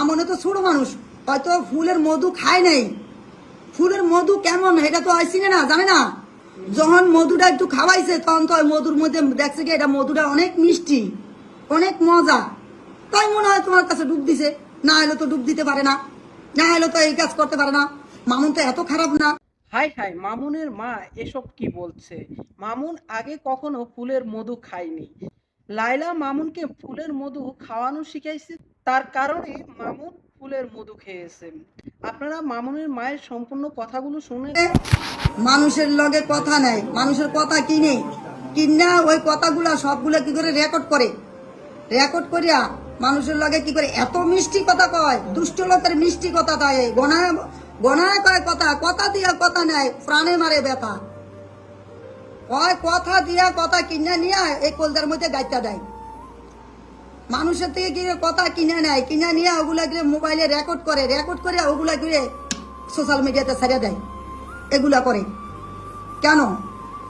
আমনে তো ছোট মানুষ, হয়তো ফুলের মধু খায় নাই। ফুলের মধু কেমন? এটা তো আইসি না, জানে না? যখন মধুটা একটু খাওয়াইছে, তখন তো মধুর মধ্যে দেখছে কি, এটা মধুটা অনেক মিষ্টি, অনেক মজা। তাই মনে হয় তোমার কাছে ডুব দিছে, না হলে তো ডুব দিতে পারে না না হলে তো এই কাজ করতে পারে না। মামুন তো এত খারাপ না। হাই হাই মামুনের মা এসব কি বলছে? মামুন আগে কখনো ফুলের মধু খায়নি। লাইলা মামুনকে ফুলের মধু খাওয়ানো শিখাইছে? তার কারণে মামুন ফুলের মধু খেয়েছে। আপনারা মামুনের মায়ের সম্পূর্ণ কথাগুলো শুনে মানুষের লগে কথা নাই, মানুষের কথা কিনে কিনা ওই কথাগুলা সবগুলো কি করে রেকর্ড করে? রেকর্ড করিয়া মানুষের লগে কি করে এত মিষ্টি কথা কয় দুষ্ট লোকের মিষ্টি কথা দেয় গনায় গনায় কয় কথা কথা দিয়া কথা নেয় প্রাণে মারে ব্যথা। কয় কথা দিয়া কথা কিনে নিয়ে এই কলদার মধ্যে গাইতা দেয়। মানুষের থেকে কি কথা কিনে নেয়? কিনে নিয়ে ওগুলা গিয়ে মোবাইলে রেকর্ড করে রেকর্ড করে ওগুলা গিয়ে সোশ্যাল মিডিয়াতে ছাড়িয়ে দেয়। এগুলা করে। কেন?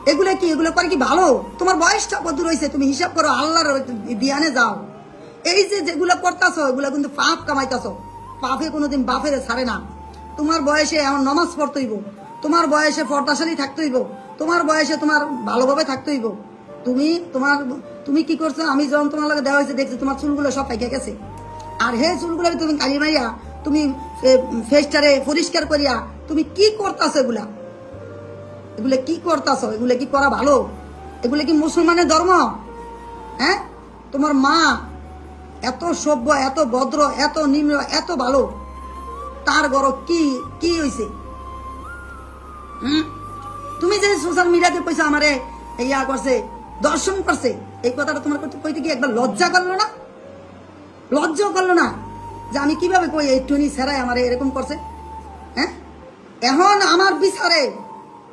এগুলা কি? এগুলো করে কি ভালো? তোমার বয়সটা কত রয়েছে? তুমি হিসাব করো, আল্লাহর দিয়ানে যাও। এই যে যেগুলো করতেছ, এগুলো কিন্তু পাপ কামাইতেছ। পাপে কোনোদিন বাপের ছাড়ে না। তোমার বয়সে এমন নমাজ পড়তে হইব। তোমার বয়সে পর্দাশালী থাকতে হইব। তোমার বয়সে তোমার ভালোভাবে থাকতে হইব। তুমি তোমার, তুমি কি করছ? আমি যখন তোমার লগে দেওয়া হয়েছে, দেখছি তোমার চুলগুলো সব পাইকে গেছে। আর হে চুলগুলো তুমি কালি মাইয়া তুমি ফেসটারে পরিষ্কার করিয়া, তুমি কি করতেছো এগুলা? এগুলো কি করতেছ? এগুলো কি করা ভালো? এগুলো কি মুসলমানের ধর্ম? হ্যাঁ? তোমার মা এত সভ্য, এত ভদ্র, এত নিম্ন, এত ভালো। তার গড় কি কি হয়েছে? তুমি যে সোশ্যাল মিডিয়াতে পয়সা আমারে ইয়া করছে দর্শন করছে এই কথাটা তোমার করতে কইতে কি একবার লজ্জা করল না? লজ্জা করল না যে আমি কীভাবে কই এই টুনি সেরাই আমারে এরকম করছে? হ্যাঁ? এখন আমার বিচারে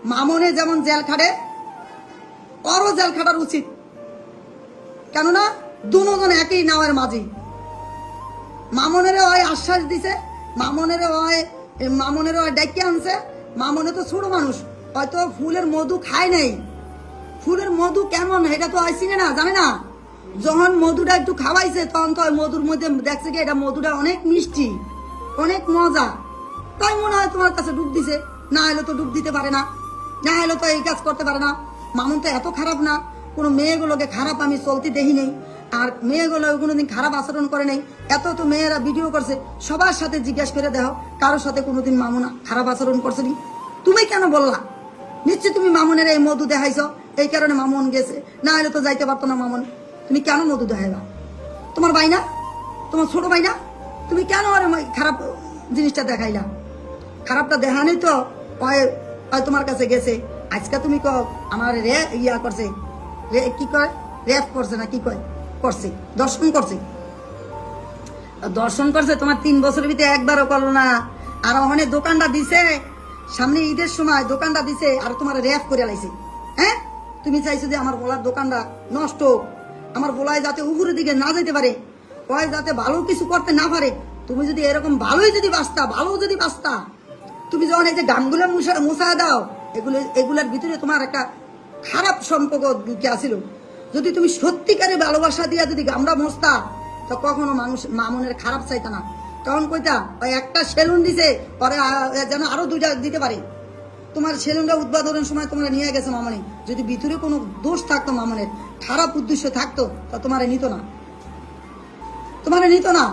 মামনে যেমন জেল খাটে, অরও জেল খাটার উচিত। কেননা দুজন একই নাওয়ের মাঝি। মামনের হয় আশ্বাস দিছে মামনের হয় মামনের হয় ডাইকে আনছে, মামনে তো ছোট মানুষ, হয়তো ফুলের মধু খায় নাই। ফুলের মধু কেমন? এটা তো আইসি না, জানে না? যখন মধুটা একটু খাওয়াইছে, তখন তো মধুর মধ্যে দেখছে কি এটা মধুটা অনেক মিষ্টি, অনেক মজা। তাই মনে হয় তোমার কাছে ডুব দিছে। না হলে তো ডুব দিতে পারে না না হলে তো এই কাজ করতে পারে না। মামুন তো এত খারাপ না, কোনো মেয়েগুলোকে খারাপ আমি চলতে দেখি নেই, আর মেয়েগুলো কোনোদিন খারাপ আচরণ করে নেই। এত তো মেয়েরা ভিডিও করছে, সবার সাথে জিজ্ঞাসা করে দেখো, কারোর সাথে কোনোদিন মামুনা খারাপ আচরণ করছে নি। তুমি কেন বললা? নিশ্চয় তুমি মামুনের এই মধু দেখাইছ। এই কারণে মামুন গেছে। না হলে তো যাইতে পারতো না মামুন। তুমি কেন মধু দেখাইবা তোমার ভাই না? তোমার ছোট ভাই না? তুমি কেন আর খারাপ জিনিসটা দেখাইলা? খারাপটা দেখানি তো তোমার কাছে গেছে। আজকে তুমি ক আমার রে ইয়া করছে। রে কি কয়? রেফ করছে না কি কয়? করছে। দর্শন করছে। দর্শন করছে তোমার তিন বছরের ভিতরে একবারও করল না। আর ওখানে দোকানটা দিছে। সামনে ঈদের সময় দোকানটা দিছে আর তোমার রেফ করে লাইছে। হ্যাঁ? তুমি চাইছো যে আমার বলার দোকানটা নষ্ট। আমার বলায় যাতে উপরের দিকে না যেতে পারে কয় যাতে ভালো কিছু করতে না পারে, তুমি যদি এরকম ভালোই যদি বাঁচতা, ভালো যদি বাঁচতা, তুমি যখন এই যে গানগুলো মুসা দাও, এগুলো এগুলোর ভিতরে তোমার একটা খারাপ সম্পর্ক ঢুকে আসিল। যদি তুমি সত্যিকারে ভালোবাসা দিয়া যদি গামড়া মস্তা তো কখনো মানুষ মামনের খারাপ চাইতা না। তখন কইতা একটা সেলুন দিছে, পরে যেন আরও দুইটা দিতে পারে। তোমার সেলুনটা উদ্বোধনের সময় তোমরা নিয়ে গেছে মামনি। যদি ভিতরে কোনো দোষ থাকতো মামনের, খারাপ উদ্দেশ্য থাকতো, তা তোমার নিত না। তোমার নিত না।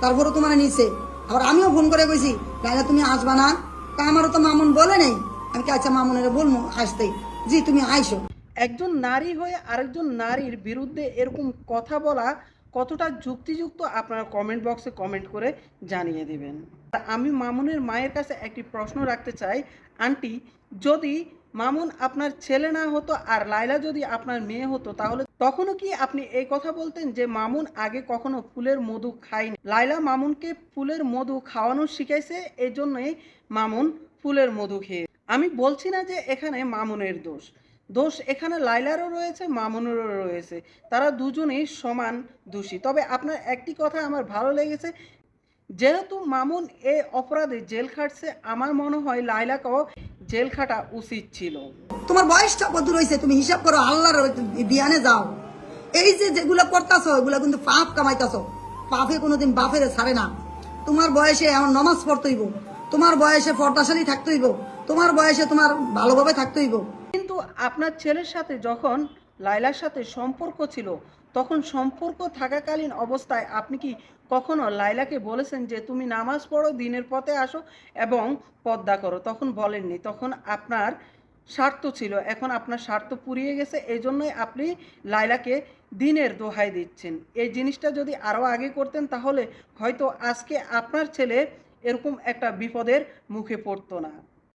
তারপরে তোমার নিছে। আবার আমিও ফোন করে কইছি রাজা তুমি আসবা না? তা আমারও তো মামুন বলে নেই। আমি কি আচ্ছা মামুনের বলব আসতে। জি, তুমি আইসো। একজন নারী হয়ে আরেকজন নারীর বিরুদ্ধে এরকম কথা বলা কতটা যুক্তিযুক্ত আপনারা কমেন্ট বক্সে কমেন্ট করে জানিয়ে দেবেন। আমি মামুনের মায়ের কাছে একটি প্রশ্ন রাখতে চাই। আন্টি, যদি মামুন আপনার ছেলে না হতো আর লাইলা যদি আপনার মেয়ে হতো, তাহলে তখনও কি আপনি এই কথা বলতেন যে মামুন আগে কখনো ফুলের মধু খায়নি? লাইলা মামুনকে ফুলের মধু খাওয়ানো শিখাইছে এই জন্যই মামুন ফুলের মধু খেয়ে। আমি বলছি না যে এখানে মামুনের দোষ। দোষ এখানে লাইলারও রয়েছে, মামুনেরও রয়েছে। তারা দুজনেই সমান দোষী। তবে আপনার একটি কথা আমার ভালো লেগেছে, যেহেতু মামুন এ অপরাধে জেল খাটছে, আমার মনে হয় লাইলাকেও জেল খাটা উচিত ছিল। তোমার বয়সটা কত রয়েছে তুমি হিসাব করো, আল্লাহর দিয়ানে যাও। এই যে যেগুলো করতেছ, এগুলো কিন্তু পাপ কামাইতেছ। পাপে কোনোদিন বাপের ছাড়ে না। তোমার বয়সে এখন নমাজ পড়তে হইব। তোমার বয়সে পর্দাশালী থাকতে হইব। তোমার বয়সে তোমার ভালোভাবে থাকতে হইব। কিন্তু আপনার ছেলের সাথে যখন লাইলার সাথে সম্পর্ক ছিল, তখন সম্পর্ক থাকাকালীন অবস্থায় আপনি কি কখনো লাইলাকে বলেছেন যে, তুমি নামাজ পড়ো, দিনের পথে আসো এবং পদ্মা করো? তখন বলেননি। তখন আপনার স্বার্থ ছিল। এখন আপনার স্বার্থ পুরিয়ে গেছে। এই জন্যই আপনি লাইলাকে দিনের দোহাই দিচ্ছেন। এই জিনিসটা যদি আরও আগে করতেন, তাহলে হয়তো আজকে আপনার ছেলে এরকম একটা বিপদের মুখে পড়তো না।